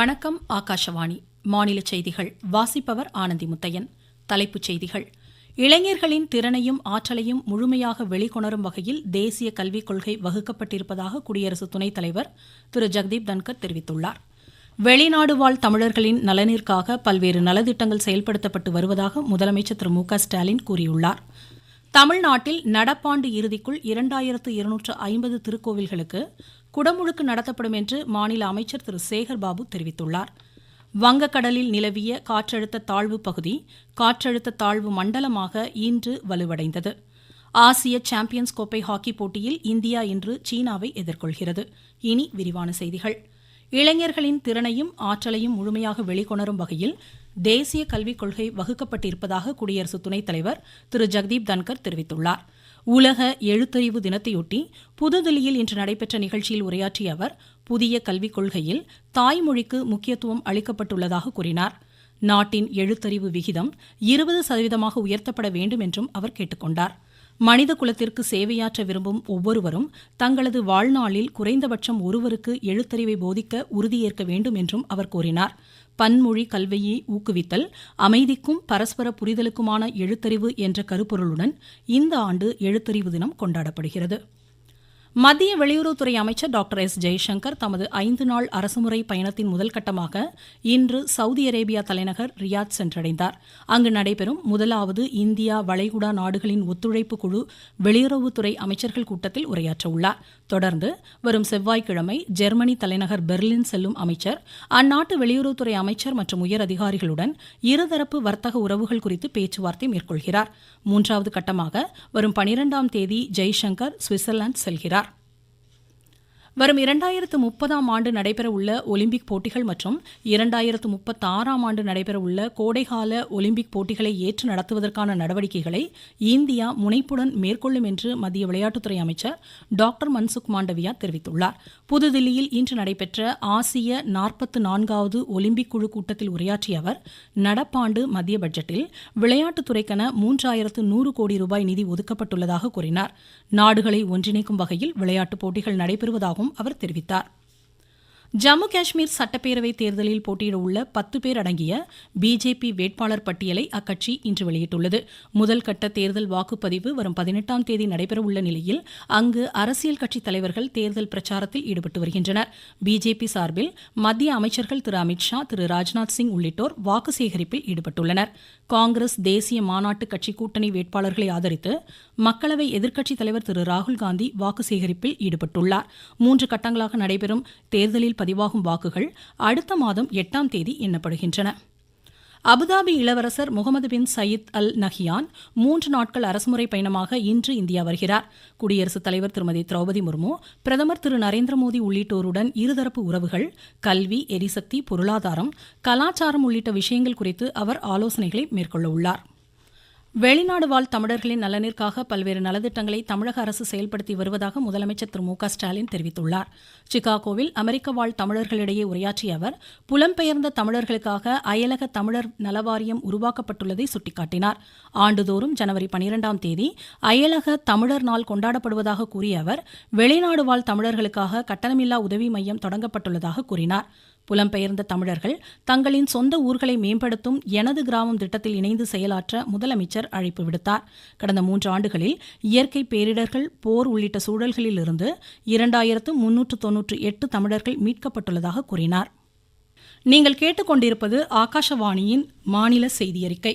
வணக்கம் ஆகாஷவாணி. மாநில செய்திகள் வாசிப்பவர் ஆனந்தி முத்தையன். தலைப்புச் செய்திகள். இளைஞர்களின் திறனையும் ஆற்றலையும் முழுமையாக வெளிக்கொணரும் வகையில் தேசிய கல்விக் கொள்கை வகுக்கப்பட்டிருப்பதாக குடியரசு துணைத் தலைவர் திரு. ஜெகதீப் தன்கர் தெரிவித்துள்ளார். வெளிநாடு வாழ் தமிழர்களின் நலனிற்காக பல்வேறு நலத்திட்டங்கள் செயல்படுத்தப்பட்டு வருவதாக முதலமைச்சர் திரு. மு. க. ஸ்டாலின் கூறியுள்ளார். தமிழ்நாட்டில் நடப்பாண்டு இறுதிக்குள் இரண்டாயிரத்து இருநூற்று ஐம்பது திருக்கோவில்களுக்கு குடமுழுக்கு நடத்தப்படும் என்று மாநில அமைச்சர் திரு. சேகர் பாபு தெரிவித்துள்ளார். வங்கக்கடலில் நிலவிய காற்றழுத்த தாழ்வு பகுதி காற்றழுத்த தாழ்வு மண்டலமாக இன்று வலுவடைந்தது. ஆசிய சாம்பியன்ஸ் கோப்பை ஹாக்கி போட்டியில் இந்தியா இன்று சீனாவை எதிர்கொள்கிறது. இனி விரிவான செய்திகள். இளைஞர்களின் திறனையும் ஆற்றலையும் முழுமையாக வெளிக்கொணரும் வகையில் தேசிய கல்விக் கொள்கை வகுக்கப்பட்டிருப்பதாக குடியரசு துணைத் தலைவர் திரு. ஜெகதீப் தன்கர் தெரிவித்துள்ளார். உலக எழுத்தறிவு தினத்தையொட்டி புதுதில்லியில் இன்று நடைபெற்ற நிகழ்ச்சியில் உரையாற்றிய அவர் புதிய கல்விக் கொள்கையில் தாய்மொழிக்கு முக்கியத்துவம் அளிக்கப்பட்டுள்ளதாக கூறினார். நாட்டின் எழுத்தறிவு விகிதம் இருபது சதவீதமாக உயர்த்தப்பட வேண்டும் என்றும் அவர் கேட்டுக்கொண்டார் மனித குலத்திற்கு சேவையாற்ற விரும்பும் ஒவ்வொருவரும் தங்களது வாழ்நாளில் குறைந்தபட்சம் ஒருவருக்கு எழுத்தறிவை போதிக்க உறுதியேற்க வேண்டும் என்றும் அவர் கூறினார். பன்மொழி கல்வியை ஊக்குவித்தல் அமைதிக்கும் பரஸ்பர புரிதலுக்குமான எழுத்தறிவு என்ற கருப்பொருளுடன் இந்த ஆண்டு எழுத்தறிவு தினம் கொண்டாடப்படுகிறது. மத்திய வெளியுறவுத்துறை அமைச்சர் டாக்டர் எஸ். ஜெய்சங்கர் தமது ஐந்து நாள் அரசுமுறை பயணத்தின் முதல் கட்டமாக இன்று சவுதி அரேபியா தலைநகர் ரியாத் சென்றடைந்தார். அங்கு நடைபெறும் முதலாவது இந்தியா வளைகுடா நாடுகளின் ஒத்துழைப்பு குழு வெளியுறவுத்துறை அமைச்சர்கள் கூட்டத்தில் உரையாற்றவுள்ளார். தொடர்ந்து வரும் செவ்வாய்க்கிழமை ஜெர்மனி தலைநகர் பெர்லின் செல்லும் அமைச்சர் அந்நாட்டு வெளியுறவுத்துறை அமைச்சர் மற்றும் உயர் அதிகாரிகளுடன் இருதரப்பு வர்த்தக உறவுகள் குறித்து பேச்சுவார்த்தை மேற்கொள்கிறார். மூன்றாவது கட்டமாக வரும் பனிரெண்டாம் தேதி ஜெய்சங்கர் சுவிட்சர்லாந்து செல்கிறார். வரும் இரண்டாயிரத்து முப்பதாம் ஆண்டு நடைபெறவுள்ள ஒலிம்பிக் போட்டிகள் மற்றும் இரண்டாயிரத்து முப்பத்தாறாம் ஆண்டு நடைபெறவுள்ள கோடைகால ஒலிம்பிக் போட்டிகளை ஏற்று நடத்துவதற்கான நடவடிக்கைகளை இந்தியா முனைப்புடன் மேற்கொள்ளும் என்று மத்திய விளையாட்டுத்துறை அமைச்சர் டாக்டர் மன்சுக் மாண்டவியா தெரிவித்துள்ளார். புதுதில்லியில் இன்று நடைபெற்ற ஆசிய நாற்பத்து நான்காவது ஒலிம்பிக் குழு கூட்டத்தில் உரையாற்றிய அவர் நடப்பாண்டு மத்திய பட்ஜெட்டில் விளையாட்டுத்துறைக்கென மூன்றாயிரத்து நூறு கோடி ரூபாய் நிதி ஒதுக்கப்பட்டுள்ளதாக கூறினார். நாடுகளை ஒன்றிணைக்கும் வகையில் விளையாட்டுப் போட்டிகள் நடைபெறுவதாகவும் அவர் தெரிவித்தார். ஜம்மு காஷ்மீர் சட்டப்பேரவை தேர்தலில் போட்டியிட உள்ள பத்து பேர் அடங்கிய பிஜேபி வேட்பாளர் பட்டியலை அக்கட்சி இன்று வெளியிட்டுள்ளது. முதல் கட்ட தேர்தல் வாக்குப்பதிவு வரும் பதினெட்டாம் தேதி நடைபெறவுள்ள நிலையில் அங்கு அரசியல் கட்சித் தலைவர்கள் தேர்தல் பிரச்சாரத்தில் ஈடுபட்டு வருகின்றனர். பிஜேபி சார்பில் மத்திய அமைச்சர்கள் திரு அமித்ஷா திரு ராஜ்நாத் சிங் உள்ளிட்டோர் வாக்கு சேகரிப்பில் ஈடுபட்டுள்ளனர். காங்கிரஸ் தேசிய மாநாட்டு கட்சி கூட்டணி வேட்பாளர்களை ஆதரித்து மக்களவை எதிர்க்கட்சித் தலைவர் திரு ராகுல்காந்தி வாக்கு சேகரிப்பில் ஈடுபட்டுள்ளார். மூன்று கட்டங்களாக நடைபெறும் தேர்தலில் பதிவாகும் வாக்குகள் அடுத்த மாதம் எட்டாம் தேதி எண்ணப்படுகின்றன. அபுதாபி இளவரசர் Mohammed bin Zayed Al Nahyan மூன்று நாட்கள் அரசுமுறை பயணமாக இன்று இந்தியா வருகிறார். குடியரசுத் தலைவர் திருமதி திரௌபதி முர்மு பிரதமர் திரு நரேந்திர மோடி உள்ளிட்டோருடன் இருதரப்பு உறவுகள் கல்வி எரிசக்தி பொருளாதாரம் கலாச்சாரம் உள்ளிட்ட விஷயங்கள் குறித்து அவர் ஆலோசனைகளை மேற்கொள்ளவுள்ளார் வெளிநாடு வாழ் தமிழர்களின் நலனிற்காக பல்வேறு நலத்திட்டங்களை தமிழக அரசு செயல்படுத்தி வருவதாக முதலமைச்சர் திரு மு க ஸ்டாலின் தெரிவித்துள்ளார். சிகாகோவில் அமெரிக்க வாழ் தமிழர்களிடையே உரையாற்றிய அவர் புலம்பெயர்ந்த தமிழர்களுக்காக அயலக தமிழர் நலவாரியம் உருவாக்கப்பட்டுள்ளதை சுட்டிக்காட்டினார். ஆண்டுதோறும் ஜனவரி பனிரெண்டாம் தேதி அயலக தமிழர் நாள் கொண்டாடப்படுவதாக கூறிய அவர் வெளிநாடு வாழ் தமிழர்களுக்காக கட்டணமில்லா உதவி மையம் தொடங்கப்பட்டுள்ளதாக கூறினார். புலம்பெயர்ந்த தமிழர்கள் தங்களின் சொந்த ஊர்களை மேம்படுத்தும் எனது கிராமம் திட்டத்தில் இணைந்து செயலாற்ற முதலமைச்சர் அழைப்பு விடுத்தார். கடந்த மூன்று ஆண்டுகளில் இயற்கை பேரிடர்கள் போர் உள்ளிட்ட சூழல்களில் இருந்து இரண்டாயிரத்து முன்னூற்று தொன்னூற்று எட்டு தமிழர்கள் மீட்கப்பட்டுள்ளதாக கூறினார். நீங்கள் கேட்டுக்கொண்டிருப்பது ஆகாஷவாணியின் மாநில செய்தியறிக்கை.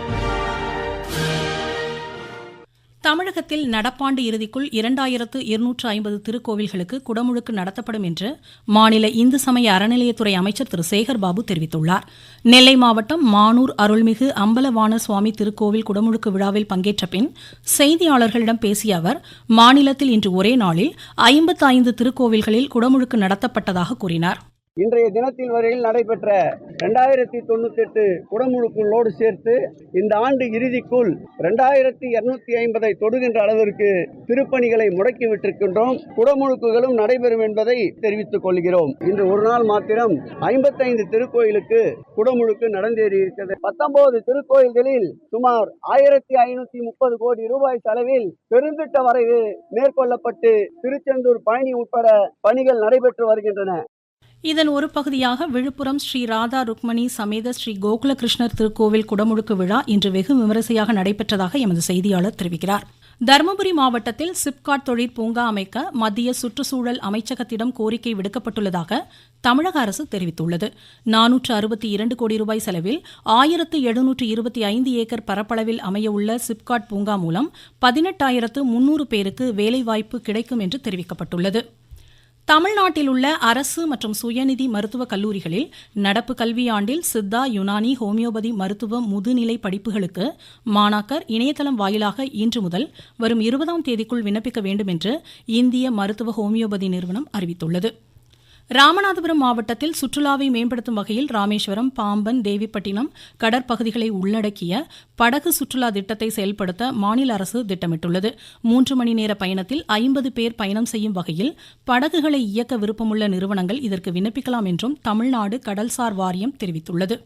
தமிழகத்தில் நடப்பாண்டு இறுதிக்குள் இரண்டாயிரத்து இருநூற்று ஐம்பது திருக்கோவில்களுக்கு குடமுழுக்கு நடத்தப்படும் என்று மாநில இந்து சமய அறநிலையத்துறை அமைச்சர் திரு. சேகர்பாபு தெரிவித்துள்ளார். நெல்லை மாவட்டம் மானூர் அருள்மிகு அம்பலவான சுவாமி திருக்கோவில் குடமுழுக்கு விழாவில் பங்கேற்ற பின் செய்தியாளர்களிடம் பேசிய அவர் மாநிலத்தில் இன்று ஒரே நாளில் ஐம்பத்து ஐந்து திருக்கோவில்களில் குடமுழுக்கு நடத்தப்பட்டதாக கூறினார். இன்றைய தினத்தில் வரையில் நடைபெற்ற ரெண்டாயிரத்தி தொண்ணூத்தி எட்டு குடமுழுக்குள்ளோடு சேர்த்து இந்த ஆண்டு இறுதிக்குள் ரெண்டாயிரத்தி இருநூத்தி ஐம்பதை தொடுகின்ற அளவிற்கு திருப்பணிகளை முடக்கி விட்டிருக்கின்றோம். குடமுழுக்குகளும் நடைபெறும் என்பதை தெரிவித்துக் கொள்கிறோம். இன்று ஒரு நாள் மாத்திரம் ஐம்பத்தைந்து திருக்கோயிலுக்கு குடமுழுக்கு நடந்தேறி இருக்கிறது. பத்தொன்பது திருக்கோயில்களில் சுமார் ஆயிரத்தி ஐநூத்தி முப்பது கோடி ரூபாய் செலவில் பெருந்திட்ட வரைவு மேற்கொள்ளப்பட்டு திருச்செந்தூர் பழனி உட்பட பணிகள் நடைபெற்று வருகின்றன. இதன் ஒரு பகுதியாக விழுப்புரம் ஸ்ரீ ராதா ருக்மணி சமேத ஸ்ரீ கோகுலகிருஷ்ணர் திருக்கோவில் குடமுழுக்கு விழா இன்று வெகு விமரிசையாக நடைபெற்றதாக எமது செய்தியாளர் தெரிவிக்கிறார். தருமபுரி மாவட்டத்தில் சிப்காட் தொழிற் பூங்கா அமைக்க மத்திய சுற்றுச்சூழல் அமைச்சகத்திடம் கோரிக்கை விடுக்கப்பட்டுள்ளதாக தமிழக அரசு தெரிவித்துள்ளது. நானூற்று அறுபத்தி இரண்டு கோடி ரூபாய் செலவில் ஆயிரத்து எழுநூற்று இருபத்தி ஐந்து ஏக்கர் பரப்பளவில் அமையவுள்ள சிப்காட் பூங்கா மூலம் பதினெட்டாயிரத்து முன்னூறு பேருக்கு வேலைவாய்ப்பு கிடைக்கும் என்று தெரிவிக்கப்பட்டுள்ளது. தமிழ்நாட்டில் உள்ள அரசு மற்றும் சுயநிதி மருத்துவக் கல்லூரிகளில் நடப்பு கல்வியாண்டில் சித்தா யுனானி ஹோமியோபதி மருத்துவ முதுநிலை படிப்புகளுக்கு மாணாக்கர் இணையதளம் வாயிலாக இன்று முதல் வரும் இருபதாம் தேதிக்குள் விண்ணப்பிக்க வேண்டும் என்று இந்திய மருத்துவ ஹோமியோபதி நிறுவனம் அறிவித்துள்ளது. ராமநாதபுரம் மாவட்டத்தில் சுற்றுலாவை மேம்படுத்தும் வகையில் ராமேஸ்வரம் பாம்பன் தேவிப்பட்டினம் கடற்பகுதிகளை உள்ளடக்கிய படகு சுற்றுலா திட்டத்தை செயல்படுத்த மாநில அரசு திட்டமிட்டுள்ளது. மூன்று மணி நேர பயணத்தில் ஐம்பது பேர் பயணம் செய்யும் வகையில் படகுகளை இயக்க விருப்பமுள்ள நிறுவனங்கள் இதற்கு விண்ணப்பிக்கலாம் என்றும் தமிழ்நாடு கடல்சார் வாரியம் தெரிவித்துள்ளது.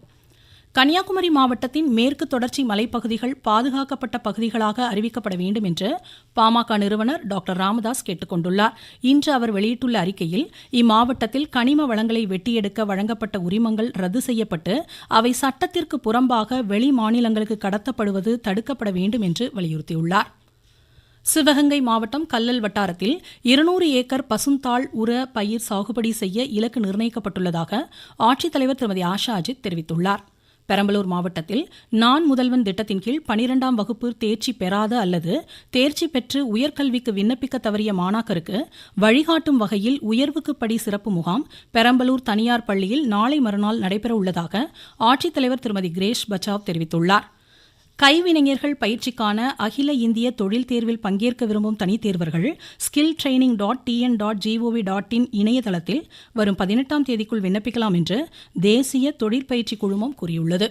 கன்னியாகுமரி மாவட்டத்தின் மேற்கு தொடர்ச்சி மலைப்பகுதிகள் பாதுகாக்கப்பட்ட பகுதிகளாக அறிவிக்கப்பட வேண்டும் என்று பாமக நிறுவனர் டாக்டர் ராமதாஸ் கேட்டுக் கொண்டுள்ளார். இன்று அவர் வெளியிட்டுள்ள அறிக்கையில் இம்மாவட்டத்தில் கனிம வளங்களை வெட்டியெடுக்க வழங்கப்பட்ட உரிமங்கள் ரத்து செய்யப்பட்டு அவை சட்டத்திற்கு புறம்பாக வெளி மாநிலங்களுக்கு கடத்தப்படுவது தடுக்கப்பட வேண்டும் என்று வலியுறுத்தியுள்ளார். சிவகங்கை மாவட்டம் கல்லல் வட்டாரத்தில் இருநூறு ஏக்கர் பசுந்தாள் உர பயிர் சாகுபடி செய்ய இலக்கு நிர்ணயிக்கப்பட்டுள்ளதாக ஆட்சித்தலைவர் திருமதி ஆஷா அஜித் தெரிவித்துள்ளார். பெரம்பலூர் மாவட்டத்தில் நான் முதல்வன் திட்டத்தின் கீழ் பனிரெண்டாம் வகுப்பு தேர்ச்சி பெறாத அல்லது தேர்ச்சி பெற்று உயர்கல்விக்கு விண்ணப்பிக்க தவறிய மாணாக்கருக்கு வழிகாட்டும் வகையில் உயர்வுக்கு படி சிறப்பு முகாம் பெரம்பலூர் தனியார் பள்ளியில் நாளை மறுநாள் நடைபெற உள்ளதாக ஆட்சித்தலைவர் திருமதி கிரேஷ் பச்சாவ் தெரிவித்துள்ளார். கைவினைஞர்கள் பயிற்சிக்கான அகில இந்திய தொழில் தேர்வில் பங்கேற்க விரும்பும் தனித்தேர்வர்கள் skill training dot TN dot GOV dot in இணையதளத்தில் வரும் பதினெட்டாம் தேதிக்குள் விண்ணப்பிக்கலாம் என்று தேசிய தொழிற்பயிற்சி குழுமம் கூறியுள்ளது.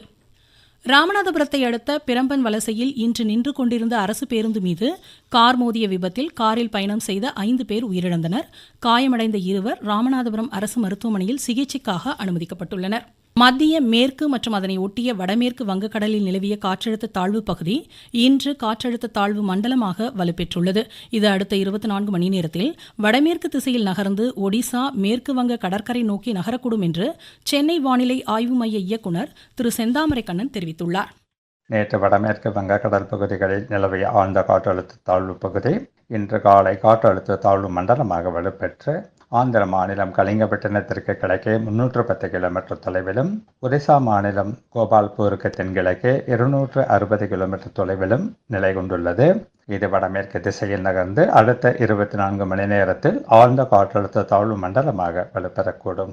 ராமநாதபுரத்தை அடுத்த பிரம்பன் வலசையில் இன்று நின்று கொண்டிருந்த அரசு பேருந்து மீது கார் மோதிய விபத்தில் காரில் பயணம் செய்த ஐந்து பேர் உயிரிழந்தனர். காயமடைந்த இருவர் ராமநாதபுரம் அரசு மருத்துவமனையில் சிகிச்சைக்காக அனுமதிக்கப்பட்டுள்ளனர். மத்திய மேற்கு மற்றும் அதனை ஒட்டிய வடமேற்கு வங்கக்கடலில் நிலவிய காற்றழுத்த தாழ்வு பகுதி இன்று காற்றழுத்த தாழ்வு மண்டலமாக வலுப்பெற்றுள்ளது. இது அடுத்த இருபத்தி நான்கு மணி நேரத்தில் வடமேற்கு திசையில் நகர்ந்து ஒடிசா மேற்கு வங்க கடற்கரை நோக்கி நகரக்கூடும் என்று சென்னை வானிலை ஆய்வு மைய இயக்குநர் திரு செந்தாமரைக்கண்ணன் தெரிவித்துள்ளார். நேற்று வடமேற்கு வங்கக்கடல் பகுதிகளில் நிலவிய ஆழ்ந்த காற்றழுத்த தாழ்வு பகுதி இன்று காலை காற்றழுத்த தாழ்வு மண்டலமாக வலுப்பெற்று ஆந்திர மாநிலம் கலிங்கப்பட்டினத்திற்கு கிழக்கே முன்னூற்று பத்து கிலோமீட்டர் தொலைவிலும் ஒரிசா மாநிலம் கோபால்பூருக்கு தென்கிழக்கே இருநூற்று அறுபது கிலோமீட்டர் தொலைவிலும் நிலை கொண்டுள்ளது. இது வடமேற்கு திசையில் நகர்ந்து அடுத்த இருபத்தி நான்கு மணி நேரத்தில் ஆழ்ந்த காற்றழுத்த தாழ்வு மண்டலமாக வலுப்பெறக்கூடும்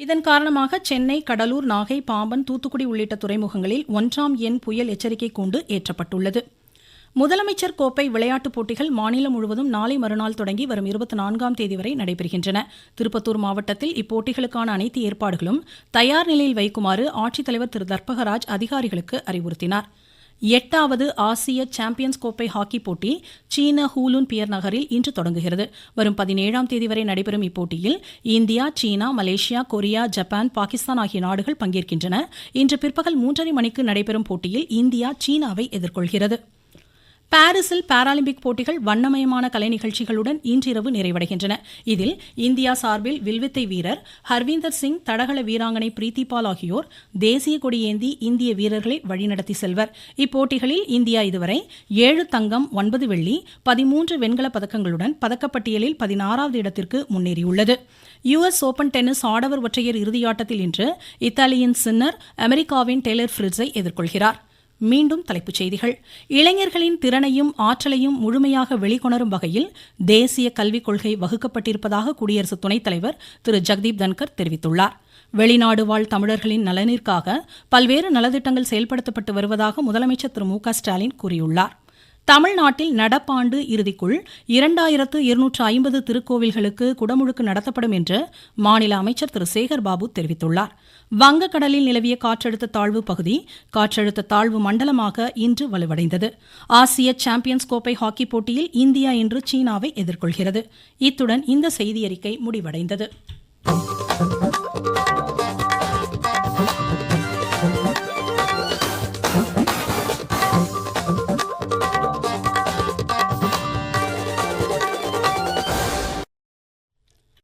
இதன் காரணமாக சென்னை கடலூர் நாகை பாம்பன் தூத்துக்குடி உள்ளிட்ட துறைமுகங்களில் ஒன்றாம் எண் புயல் எச்சரிக்கை கூண்டு ஏற்றப்பட்டுள்ளது. முதலமைச்சர் கோப்பை விளையாட்டுப் போட்டிகள் மாநிலம் முழுவதும் நாளை மறுநாள் தொடங்கி வரும் இருபத்தி நான்காம் தேதி வரை நடைபெறுகின்றன. திருப்பத்தூர் மாவட்டத்தில் இப்போட்டிகளுக்கான அனைத்து ஏற்பாடுகளும் தயார் நிலையில் வைக்குமாறு ஆட்சித்தலைவர் திரு. தர்பகராஜ் அதிகாரிகளுக்கு அறிவுறுத்தினார். எட்டாவது ஆசிய சாம்பியன்ஸ் கோப்பை ஹாக்கி போட்டி சீன ஹூலூன் பியர் நகரில் இன்று தொடங்குகிறது. வரும் பதினேழாம் தேதி வரை நடைபெறும் இப்போட்டியில் India China Malaysia Korea Japan Pakistan ஆகிய நாடுகள் பங்கேற்கின்றன. இன்று பிற்பகல் மூன்றரை மணிக்கு நடைபெறும் போட்டியில் இந்தியா சீனாவை எதிர்கொள்கிறது. பாரிஸில் பாராலிம்பிக் போட்டிகள் வண்ணமயமான கலை நிகழ்ச்சிகளுடன் இன்றிரவு நிறைவடைகின்றன. இதில் இந்தியா சார்பில் வில்வித்தை வீரர் ஹர்வீந்தர் சிங் தடகள வீராங்கனை பிரீத்தி பால் ஆகியோர் தேசிய கொடியேந்தி இந்திய வீரர்களை வழிநடத்தி செல்வர். இப்போட்டிகளில் இந்தியா இதுவரை ஏழு தங்கம் ஒன்பது வெள்ளி பதிமூன்று வெண்கலப் பதக்கங்களுடன் பதக்கப்பட்டியலில் பதினாறாவது இடத்திற்கு முன்னேறியுள்ளது. யுஎஸ் ஓபன் டென்னிஸ் ஆடவர் ஒற்றையர் இறுதியாட்டத்தில் இன்று இத்தாலியின் சின்னர் அமெரிக்காவின் டெய்லர் ஃபிரிட்ஸை எதிர்கொள்கிறார். மீண்டும் தலைப்புச் செய்திகள். இளைஞர்களின் திறனையும் ஆற்றலையும் முழுமையாக வெளிக்கொணரும் வகையில் தேசிய கல்விக் கொள்கை வகுக்கப்பட்டிருப்பதாக குடியரசு துணைத் தலைவர் திரு. ஜெகதீப் தன்கர் தெரிவித்துள்ளார். வெளிநாடு வாழ் தமிழர்களின் நலனிற்காக பல்வேறு நலத்திட்டங்கள் செயல்படுத்தப்பட்டு வருவதாக முதலமைச்சர் திரு. மு. க. ஸ்டாலின் கூறியுள்ளார். தமிழ்நாட்டில் நடப்பாண்டு இறுதிக்குள் இரண்டாயிரத்து இருநூற்று ஐம்பது திருக்கோவில்களுக்கு குடமுழுக்கு நடத்தப்படும் என்று மாநில அமைச்சர் திரு. சேகர் பாபு தெரிவித்துள்ளார். வங்கக்கடலில் நிலவிய காற்றழுத்த தாழ்வு பகுதி காற்றழுத்த தாழ்வு மண்டலமாக இன்று வலுவடைந்தது. ஆசிய சாம்பியன்ஸ் கோப்பை ஹாக்கி போட்டியில் இந்தியா இன்று சீனாவை எதிர்கொள்கிறது. இத்துடன் இந்த செய்தியறிக்கை முடிவடைந்தது.